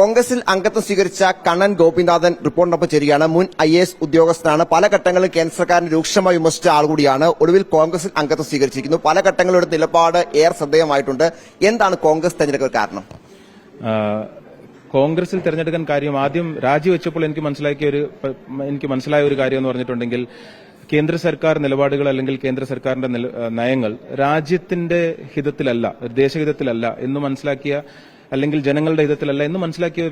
കോൺഗ്രസിൽ അംഗത്വം സ്വീകരിച്ച കണ്ണൻ ഗോപിനാഥൻ റിപ്പോർട്ടിനൊപ്പം ചേരുകയാണ്. മുൻ ഐ എസ് ഉദ്യോഗസ്ഥനാണ്. പല ഘട്ടങ്ങളിൽ കേന്ദ്ര സർക്കാരിനെ രൂക്ഷമായി വിമർശിച്ച ആൾ കൂടിയാണ്. ഒടുവിൽ കോൺഗ്രസിൽ അംഗത്വം സ്വീകരിച്ചിരിക്കുന്നു. പല ഘട്ടങ്ങളുടെ നിലപാട് ഏറെ ശ്രദ്ധേയമായിട്ടുണ്ട്. എന്താണ് കോൺഗ്രസ് തെരഞ്ഞെടുക്കൽ കാരണം? കോൺഗ്രസിൽ തെരഞ്ഞെടുക്കാൻ കാര്യം ആദ്യം രാജിവെച്ചപ്പോൾ എനിക്ക് മനസ്സിലാക്കിയ ഒരു എനിക്ക് മനസ്സിലായ ഒരു കാര്യം എന്ന് പറഞ്ഞിട്ടുണ്ടെങ്കിൽ കേന്ദ്ര സർക്കാർ നിലപാടുകൾ അല്ലെങ്കിൽ കേന്ദ്ര സർക്കാരിന്റെ നയങ്ങൾ രാജ്യത്തിന്റെ ഹിതത്തിലല്ല ദേശഹിതത്തിലല്ല എന്ന് മനസ്സിലാക്കിയ അല്ലെങ്കിൽ ജനങ്ങളുടെ ഹിതത്തിലല്ല എന്ന് മനസ്സിലാക്കിയ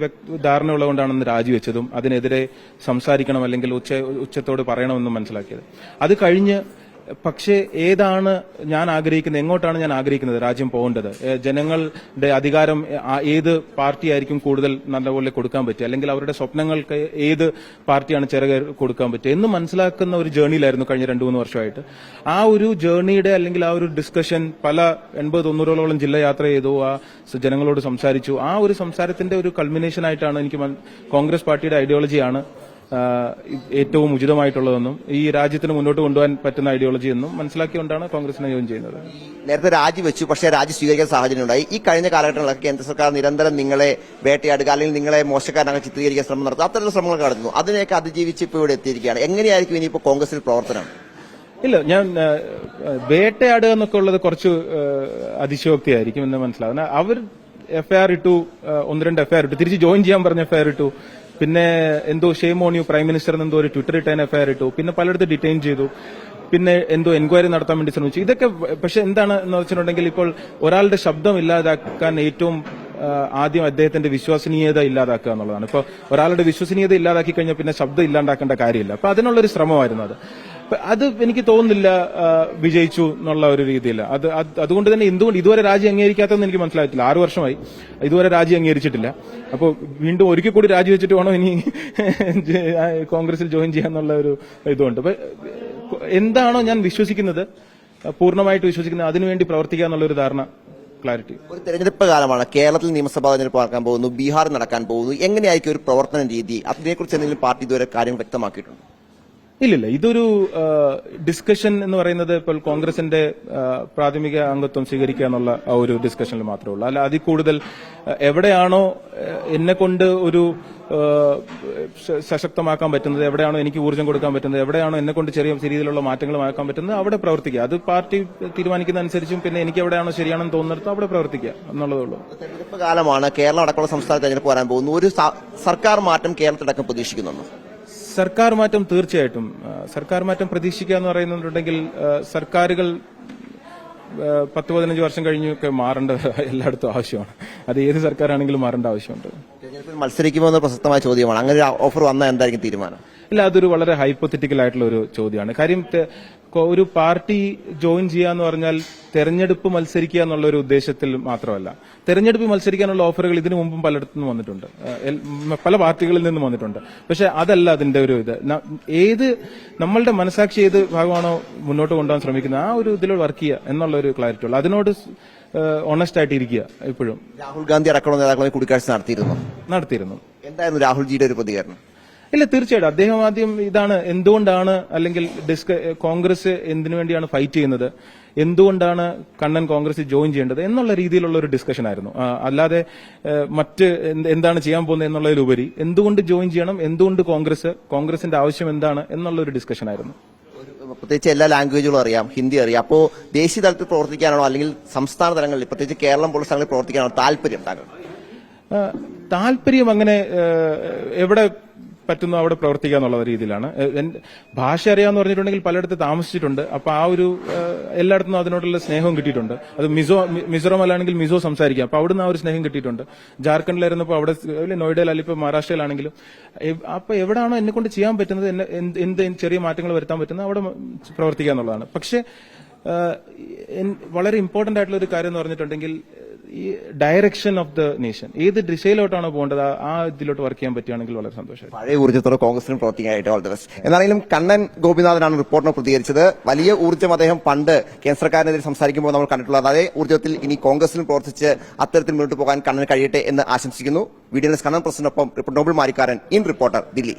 ധാരണയുള്ളതുകൊണ്ടാണ് അന്ന് രാജിവെച്ചതും അതിനെതിരെ സംസാരിക്കണം അല്ലെങ്കിൽ ഉച്ച ഉച്ചത്തോട് പറയണമെന്നും മനസ്സിലാക്കിയത്. അത് കഴിഞ്ഞ് പക്ഷേ ഏതാണ് ഞാൻ ആഗ്രഹിക്കുന്നത്? എങ്ങോട്ടാണ് ഞാൻ ആഗ്രഹിക്കുന്നത് രാജ്യം പോകേണ്ടത്? ജനങ്ങളുടെ അധികാരം ഏത് പാർട്ടി ഏത് പാർട്ടിയായിരിക്കും കൂടുതൽ നല്ലപോലെ കൊടുക്കാൻ പറ്റുക? അല്ലെങ്കിൽ അവരുടെ സ്വപ്നങ്ങൾക്ക് ഏത് പാർട്ടിയാണ് ചിറക് കൊടുക്കാൻ പറ്റുക? എന്ന് മനസ്സിലാക്കുന്ന ഒരു ജേണിയിലായിരുന്നു കഴിഞ്ഞ രണ്ടു മൂന്ന് വർഷമായിട്ട്. ആ ഒരു ജേണിയുടെ അല്ലെങ്കിൽ ആ ഒരു ഡിസ്കഷൻ പല എൺപത് തൊണ്ണൂറോളം ജില്ല യാത്ര ചെയ്തു ആ ജനങ്ങളോട് സംസാരിച്ചു. ആ ഒരു സംസാരത്തിന്റെ ഒരു കൾമിനേഷൻ ആയിട്ടാണ് എനിക്ക് കോൺഗ്രസ് പാർട്ടിയുടെ ഐഡിയോളജിയാണ് ഏറ്റവും ഉചിതമായിട്ടുള്ളതെന്നും ഈ രാജ്യത്തിന് മുന്നോട്ട് കൊണ്ടുപോകാൻ പറ്റുന്ന ഐഡിയോളജി എന്നും മനസ്സിലാക്കിയുകൊണ്ടാണ് കോൺഗ്രസിനെ ജോയിൻ ചെയ്യുന്നത്. നേരത്തെ രാജിവെച്ചു പക്ഷേ രാജി സ്വീകരിക്കാൻ സാഹചര്യം ഉണ്ടായി ഈ കഴിഞ്ഞ കാലഘട്ടങ്ങളിലൊക്കെ കേന്ദ്ര സർക്കാർ നിരന്തരം നിങ്ങളെ വേട്ടയാടുക അല്ലെങ്കിൽ നിങ്ങളെ മോശക്കാരനായി ചിത്രീകരിക്കാൻ ശ്രമം നടത്തും അത്തരത്തിലുള്ള ശ്രമങ്ങൾ നടത്തുന്നു അതിനെയൊക്കെ അതിജീവിച്ച് ഇപ്പോൾ ഇവിടെ എത്തിയിരിക്കുകയാണ്. എങ്ങനെയായിരിക്കും ഇനിയിപ്പോൾ കോൺഗ്രസിൽ പ്രവർത്തനം? ഇല്ല ഞാൻ വേട്ടയാടുക എന്നൊക്കെ ഉള്ളത് കുറച്ച് അതിശോക്തിയായിരിക്കും എന്ന് മനസ്സിലാവുന്ന അവർ എഫ്ഐആർ ഇട്ടു ഒന്ന് രണ്ട് എഫ്ഐആർ ഇട്ടു തിരിച്ച് ജോയിൻ ചെയ്യാൻ പറഞ്ഞ എഫ്ഐആർ ഇട്ടു. പിന്നെ എന്തോ shame on you prime minister എന്തോ ഒരു ട്വിറ്റർ ഇട്ടതിന് എഫ്ഐആർ ഇട്ടു. പിന്നെ പലയിടത്ത് ഡിറ്റെയിൻ ചെയ്തു. പിന്നെ എന്തോ എൻക്വയറി നടത്താൻ വേണ്ടി ശ്രമിച്ചു. ഇതൊക്കെ പക്ഷെ എന്താണ് എന്ന് വെച്ചിട്ടുണ്ടെങ്കിൽ ഇപ്പോൾ ഒരാളുടെ ശബ്ദം ഇല്ലാതാക്കാൻ ഏറ്റവും ആദ്യം അദ്ദേഹത്തിന്റെ വിശ്വസനീയത ഇല്ലാതാക്കുക എന്നുള്ളതാണ്. ഇപ്പോൾ ഒരാളുടെ വിശ്വസനീയത ഇല്ലാതാക്കി കഴിഞ്ഞാൽ പിന്നെ ശബ്ദം ഇല്ലാണ്ടാക്കേണ്ട കാര്യമില്ല. അപ്പൊ അതിനുള്ളൊരു ശ്രമമായിരുന്നു അത്. അത് എനിക്ക് തോന്നുന്നില്ല വിജയിച്ചു എന്നുള്ള ഒരു രീതിയിൽ അത് അത് അതുകൊണ്ട് തന്നെ എന്തുകൊണ്ട് ഇതുവരെ രാജ്യം അംഗീകരിക്കാത്തതെന്ന് എനിക്ക് മനസ്സിലായിട്ടില്ല. ആറു വർഷമായി. ഇതുവരെ രാജ്യം അംഗീകരിച്ചിട്ടില്ല. അപ്പോൾ വീണ്ടും ഒരിക്കൽ കൂടി രാജിവെച്ചിട്ട് വേണോ ഇനി കോൺഗ്രസിൽ ജോയിൻ ചെയ്യാന്നുള്ള ഒരു ഇതുണ്ട്. എന്താണോ ഞാൻ വിശ്വസിക്കുന്നത് പൂർണമായിട്ട് വിശ്വസിക്കുന്നത് അതിനുവേണ്ടി പ്രവർത്തിക്കുക എന്നുള്ള ഒരു ധാരണ ക്ലാരിറ്റി. ഒരു തെരഞ്ഞെടുപ്പ് കാലമാണ് കേരളത്തിൽ നിയമസഭാ തെരഞ്ഞെടുപ്പ് നടക്കാൻ പോകുന്നു ബീഹാർ നടക്കാൻ പോകുന്നു. എങ്ങനെയായിരിക്കും ഒരു പ്രവർത്തന രീതി? അതിനെക്കുറിച്ച് എന്തെങ്കിലും പാർട്ടി ഇതുവരെ കാര്യം വ്യക്തമാക്കിയിട്ടുണ്ട്? ഇല്ലില്ല ഇതൊരു ഡിസ്കഷൻ എന്ന് പറയുന്നത് ഇപ്പോൾ കോൺഗ്രസിന്റെ പ്രാഥമിക അംഗത്വം സ്വീകരിക്കുക എന്നുള്ള ആ ഒരു ഡിസ്കഷനിൽ മാത്രമേ ഉള്ളൂ. അല്ല അതിൽ കൂടുതൽ എവിടെയാണോ എന്നെ കൊണ്ട് ഒരു സശക്തമാക്കാൻ പറ്റുന്നത് എവിടെയാണോ എനിക്ക് ഊർജം കൊടുക്കാൻ പറ്റുന്നത് എവിടെയാണോ എന്നെ കൊണ്ട് ചെറിയ രീതിയിലുള്ള മാറ്റങ്ങൾ ആക്കാൻ പറ്റുന്നത് അവിടെ പ്രവർത്തിക്കുക. അത് പാർട്ടി തീരുമാനിക്കുന്ന അനുസരിച്ചും പിന്നെ എനിക്ക് എവിടെയാണോ ശരിയാണെന്ന് തോന്നുന്നിടത്ത് അവിടെ പ്രവർത്തിക്കുക എന്നുള്ളതേ ഉള്ളൂ. തെരഞ്ഞെടുപ്പ് കാലമാണ് കേരളം അടക്കമുള്ള സംസ്ഥാന തെരഞ്ഞെടുപ്പ് വരാൻ പോകുന്നു ഒരു സർക്കാർ മാറ്റം കേരളത്തിലടക്കം പ്രതീക്ഷിക്കുന്നുണ്ട്? സർക്കാർ മാറ്റം തീർച്ചയായിട്ടും. സർക്കാർ മാറ്റം പ്രതീക്ഷിക്കുക എന്ന് പറയുന്നുണ്ടെങ്കിൽ സർക്കാരുകൾ പത്ത് പതിനഞ്ച് വർഷം കഴിഞ്ഞൊക്കെ മാറേണ്ട എല്ലായിടത്തും ആവശ്യമാണ്. അത് ഏത് സർക്കാരാണെങ്കിലും മാറേണ്ട ആവശ്യമുണ്ട്. മത്സരിക്കുമോ എന്ന പ്രസക്തമായ ചോദ്യമാണ്. അങ്ങനെ ഓഫർ വന്നാൽ എന്തായിരിക്കും തീരുമാനം? ഇല്ല അതൊരു വളരെ ഹൈപ്പത്തറ്റിക്കൽ ആയിട്ടുള്ള ഒരു ചോദ്യമാണ്. കാര്യം ഒരു പാർട്ടി ജോയിൻ ചെയ്യുക എന്ന് പറഞ്ഞാൽ തെരഞ്ഞെടുപ്പ് മത്സരിക്കുക എന്നുള്ള ഒരു ഉദ്ദേശത്തിൽ മാത്രമല്ല. തെരഞ്ഞെടുപ്പ് മത്സരിക്കാനുള്ള ഓഫറുകൾ ഇതിനു മുമ്പും പലയിടത്തുനിന്നും വന്നിട്ടുണ്ട്. പല പാർട്ടികളിൽ നിന്നും വന്നിട്ടുണ്ട്. പക്ഷെ അതല്ല അതിന്റെ ഒരു ഇത്. ഏത് നമ്മളുടെ മനസാക്ഷി ഏത് ഭാഗമാണോ മുന്നോട്ട് കൊണ്ടുപോകാൻ ശ്രമിക്കുന്നത് ആ ഒരു ഇതിൽ വർക്ക് ചെയ്യുക എന്നുള്ള ഒരു ക്ലാരിറ്റി ഉള്ളു. അതിനോട് ഓണസ്റ്റ് ആയിട്ട് ഇരിക്കുക ഇപ്പോഴും രാഹുൽ ഗാന്ധി അടക്കമുള്ള നേതാക്കളെ കൂടിക്കാഴ്ച നടത്തിയിരുന്നു. നടത്തിയിരുന്നു. എന്തായിരുന്നു രാഹുൽജിയുടെ ഒരു പ്രതികരണം? ഇല്ല തീർച്ചയായിട്ടും. അദ്ദേഹം ആദ്യം ഇതാണ് എന്തുകൊണ്ടാണ് അല്ലെങ്കിൽ ഡിസ്ക കോൺഗ്രസ് എന്തിനു വേണ്ടിയാണ് ഫൈറ്റ് ചെയ്യുന്നത്? എന്തുകൊണ്ടാണ് കണ്ണൻ കോൺഗ്രസ് ജോയിൻ ചെയ്യേണ്ടത്? എന്നുള്ള രീതിയിലുള്ള ഒരു ഡിസ്കഷൻ ആയിരുന്നു. അല്ലാതെ മറ്റ് എന്താണ് ചെയ്യാൻ പോകുന്നത് എന്നുള്ളതിലുപരി എന്തുകൊണ്ട് ജോയിൻ ചെയ്യണം? എന്തുകൊണ്ട് കോൺഗ്രസ് കോൺഗ്രസിന്റെ ആവശ്യം എന്താണ് എന്നുള്ള ഒരു ഡിസ്കഷൻ ആയിരുന്നു പ്രത്യേകിച്ച് എല്ലാ ലാംഗ്വേജുകളും അറിയാം. ഹിന്ദി അറിയാം. അപ്പോൾ ദേശീയ തലത്തിൽ പ്രവർത്തിക്കാനാണോ അല്ലെങ്കിൽ സംസ്ഥാന തലങ്ങളിൽ പ്രത്യേകിച്ച് കേരളം പോലുള്ള സ്ഥലങ്ങളിൽ പ്രവർത്തിക്കാനാണോ താല്പര്യം താങ്കൾ? താല്പര്യം അങ്ങനെ എവിടെ പറ്റുന്നു അവിടെ പ്രവർത്തിക്കുക എന്നുള്ള രീതിയിലാണ്. ഭാഷ അറിയാന്ന് പറഞ്ഞിട്ടുണ്ടെങ്കിൽ പലയിടത്ത് താമസിച്ചിട്ടുണ്ട്. അപ്പൊ ആ ഒരു എല്ലായിടത്തും അതിനോടുള്ള സ്നേഹവും കിട്ടിയിട്ടുണ്ട്. അത് മിസോ മിസോറം അല്ലാണെങ്കിൽ മിസോ സംസാരിക്കാം. അപ്പൊ അവിടുന്ന് ആ ഒരു സ്നേഹം കിട്ടിയിട്ടുണ്ട്. ജാർഖണ്ഡിലായിരുന്നപ്പോൾ അവിടെ നോയിഡയിൽ ഇപ്പൊ മഹാരാഷ്ട്രയിലാണെങ്കിലും അപ്പൊ എവിടെയാണോ എന്നെ കൊണ്ട് ചെയ്യാൻ പറ്റുന്നത് എന്ത് ചെറിയ മാറ്റങ്ങൾ വരുത്താൻ പറ്റുന്നത് അവിടെ പ്രവർത്തിക്കുക എന്നുള്ളതാണ്. പക്ഷേ വളരെ ഇമ്പോർട്ടന്റ് ആയിട്ടുള്ള ഒരു കാര്യം എന്ന് പറഞ്ഞിട്ടുണ്ടെങ്കിൽ ഈ ഡയറക്ഷൻ ഓഫ് ദ നേഷൻ ഏത് ദിശയിലോട്ടാണോ പോകേണ്ടത് ആ- ഇതിലോട്ട് വർക്ക് ചെയ്യാൻ പറ്റുകയാണെങ്കിൽ വളരെ സന്തോഷം പഴയ ഊർജത്തോടെ കോൺഗ്രസിനും പ്രവർത്തിക്കാനായിട്ട് ഓൾ ദ ബെസ്റ്റ് എന്നാണെങ്കിലും കണ്ണൻ ഗോപിനാഥനാണ് റിപ്പോർട്ടിനെ പ്രതികരിച്ചത്. വലിയ ഊർജം അദ്ദേഹം പണ്ട് കേന്ദ്ര സർക്കാരിനെതിരെ സംസാരിക്കുമ്പോൾ നമ്മൾ കണ്ടിട്ടുള്ളത്. അതേ ഊർജത്തിൽ ഇനി കോൺഗ്രസിലും പ്രവർത്തിച്ച് അത്തരത്തിൽ മുന്നോട്ട് പോകാൻ കണ്ണൻ കഴിയട്ടെ എന്ന് ആശംസിക്കുന്നു. വീഡിയോ കണ്ണൻ പ്രസിനൊപ്പം Noble Marikkaran in reporter Delhi.